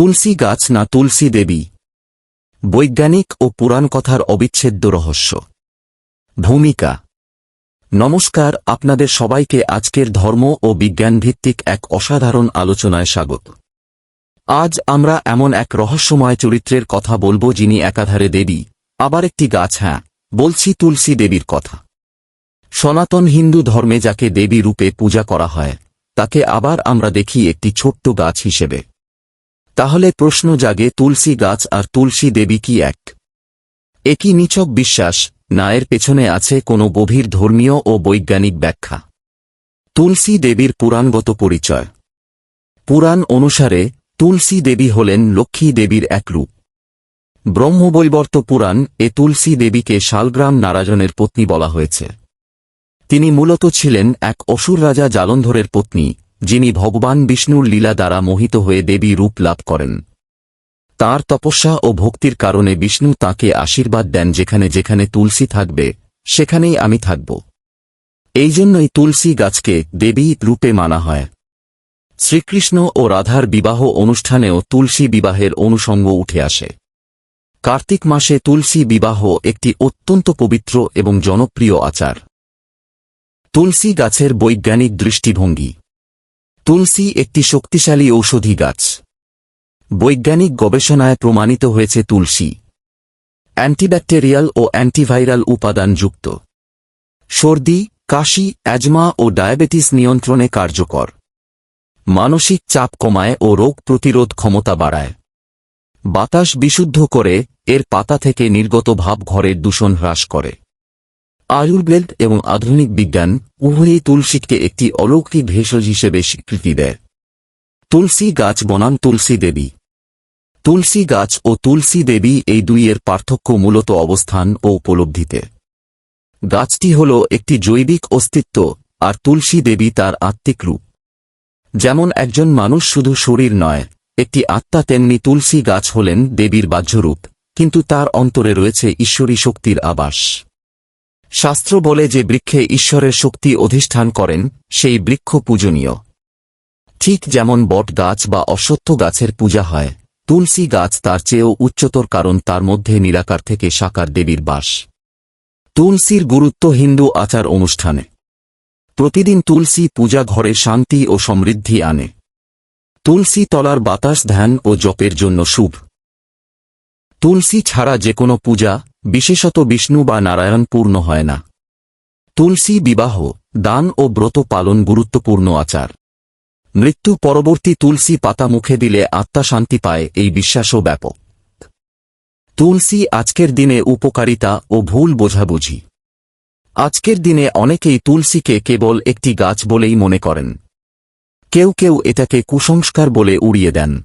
তুলসী গাছ না তুলসী দেবী? বৈজ্ঞানিক ও পুরাণ কথার অবিচ্ছেদ্য রহস্য। ভূমিকা। নমস্কার, আপনাদের সবাইকে আজকের ধর্ম ও বিজ্ঞান ভিত্তিক এক অসাধারণ আলোচনায় স্বাগত। আজ আমরা এমন এক রহস্যময় চরিত্রের কথা বলব যিনি একাধারে দেবী। আবার একটি গাছ হ্যাঁ বলছি তুলসী দেবীর কথা। সনাতন হিন্দু ধর্মে যাকে দেবী রূপে পূজা করা হয়, তাকে আবার আমরা দেখি একটি ছোট্ট গাছ হিসেবে। তাহলে প্রশ্ন জাগে, তুলসী গাছ আর তুলসী দেবী কি এক? একই নিচক বিশ্বাস না এর পেছনে আছে কোনো গভীর ধর্মীয় ও বৈজ্ঞানিক ব্যাখ্যা? তুলসী দেবীর পুরাণগত পরিচয়। পুরাণ অনুসারে, তুলসী দেবী হলেন লক্ষ্মী দেবীর এক রূপ। ব্রহ্মবৈবর্ত পুরাণ এ তুলসী দেবীকে শালগ্রাম নারায়ণের পত্নী বলা হয়েছে। তিনি মূলত ছিলেন এক অসুর রাজা জালন্ধরের পত্নী। যিনি ভগবান বিষ্ণুর লীলা দ্বারা মোহিত হয়ে দেবী রূপ লাভ করেন। তার তপস্যা ও ভক্তির কারণে বিষ্ণু তাকে আশীর্বাদ দেন যেখানে যেখানে তুলসী থাকবে, সেখানেই আমি থাকব। এই জন্যই তুলসী গাছকে দেবী রূপে মানা হয়। শ্রীকৃষ্ণ ও রাধার বিবাহ অনুষ্ঠানেও তুলসী বিবাহের অনুষঙ্গ উঠে আসে। কার্তিক মাসে তুলসী বিবাহ একটি অত্যন্ত পবিত্র এবং জনপ্রিয় আচার। তুলসী গাছের বৈজ্ঞানিক দৃষ্টিভঙ্গি তুলসী একটি শক্তিশালী ঔষধি গাছ। বৈজ্ঞানিক গবেষণায় প্রমাণিত হয়েছে তুলসী। অ্যান্টিব্যাকটেরিয়াল ও অ্যান্টিভাইরাল উপাদান যুক্ত। সর্দি, কাশি, অ্যাজমা ও ডায়াবেটিস নিয়ন্ত্রণে কার্যকর। মানসিক চাপ কমায় ও রোগ প্রতিরোধ ক্ষমতা বাড়ায়। বাতাস বিশুদ্ধ করে, এর পাতা থেকে নির্গত ভাব ঘরের দূষণ হ্রাস করে। আয়ুর্বেদ এবং আধুনিক বিজ্ঞান উভয়ই তুলসীকে একটি অলৌকিক ভেষজ হিসেবে স্বীকৃতি দেয়। তুলসী গাছ বনাম তুলসী দেবী। তুলসী গাছ ও তুলসী দেবী এই দুইয়ের পার্থক্য মূলত অবস্থান ও উপলব্ধিতে। গাছটি হল একটি জৈবিক অস্তিত্ব আর তুলসী দেবী তার আত্মিক রূপ। যেমন একজন মানুষ শুধু শরীর নয়, একটি আত্মা তেমনি তুলসী গাছ হলেন দেবীর বাহ্যরূপ, কিন্তু তার অন্তরে রয়েছে ঈশ্বরী শক্তির আবাস। শাস্ত্র বলে যে বৃক্ষে ঈশ্বরের শক্তি অধিষ্ঠান করেন, সেই বৃক্ষ পূজনীয়। ঠিক যেমন বট গাছ বা অশ্বত্থ গাছের পূজা হয়, তুলসী গাছ তার চেয়েও উচ্চতর কারণ তার মধ্যে নিরাকার থেকে সাকার দেবীর বাস। তুলসীর গুরুত্ব হিন্দু আচার অনুষ্ঠানে। প্রতিদিন তুলসী পূজা ঘরে শান্তি ও সমৃদ্ধি আনে। তুলসী তলার বাতাস, ধ্যান ও জপের জন্য শুভ। তুলসী ছাড়া যে কোনো পূজা বিশেষত বিষ্ণু বা নারায়ণ পূর্ণ হয় না। তুলসী বিবাহ, দান ও ব্রত পালন গুরুত্বপূর্ণ আচার। মৃত্যু পরবর্তী তুলসী পাতা মুখে দিলে আত্মা শান্তি পায়, এই বিশ্বাসও ব্যাপক। তুলসী আজকের দিনে উপকারিতা ও ভুল বোঝাবুঝি। আজকের দিনে অনেকেই তুলসীকে কেবল একটি গাছ বলেই মনে করেন। কেউ কেউ এটাকে কুসংস্কার বলে উড়িয়ে দেন।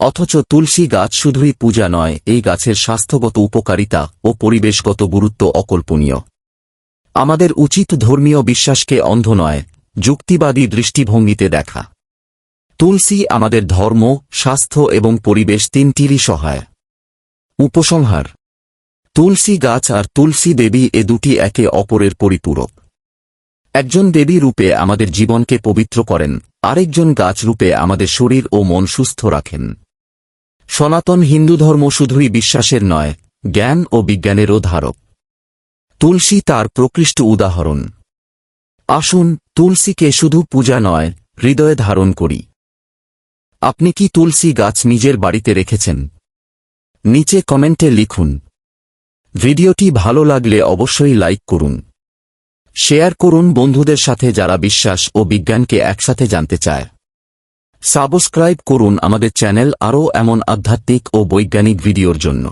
অথচ তুলসী গাছ শুধুই পূজা নয়, এই গাছের স্বাস্থ্যগত উপকারিতা ও পরিবেশগত গুরুত্ব অকল্পনীয়। আমাদের উচিত ধর্মীয় বিশ্বাসকে অন্ধ নয়, যুক্তিবাদী দৃষ্টিভঙ্গিতে দেখা। তুলসী আমাদের ধর্ম, স্বাস্থ্য এবং পরিবেশ তিনটিরই সহায়। উপসংহার। তুলসী গাছ আর তুলসী দেবী এ দুটি একে অপরের পরিপূরক। একজন দেবী রূপে আমাদের জীবনকে পবিত্র করেন, আরেকজন গাছ রূপে আমাদের শরীর ও মন সুস্থ রাখেন। সনাতন হিন্দু ধর্ম শুধুই বিশ্বাসের নয়, জ্ঞান ও বিজ্ঞানেরও ধারক। তুলসী তার প্রকৃষ্ট উদাহরণ। আসুন, তুলসীকে শুধু পূজা নয়, হৃদয়ে ধারণ করি। আপনি কি তুলসী গাছ নিজের বাড়িতে রেখেছেন? নিচে কমেন্টে লিখুন। ভিডিওটি ভালো লাগলে অবশ্যই লাইক করুন। শেয়ার করুন বন্ধুদের সাথে যারা বিশ্বাস ও বিজ্ঞানকে একসাথে জানতে চায়। সাবস্ক্রাইব করুন আমাদের চ্যানেল আরও এমন আধ্যাত্মিক ও বৈজ্ঞানিক ভিডিওর জন্য।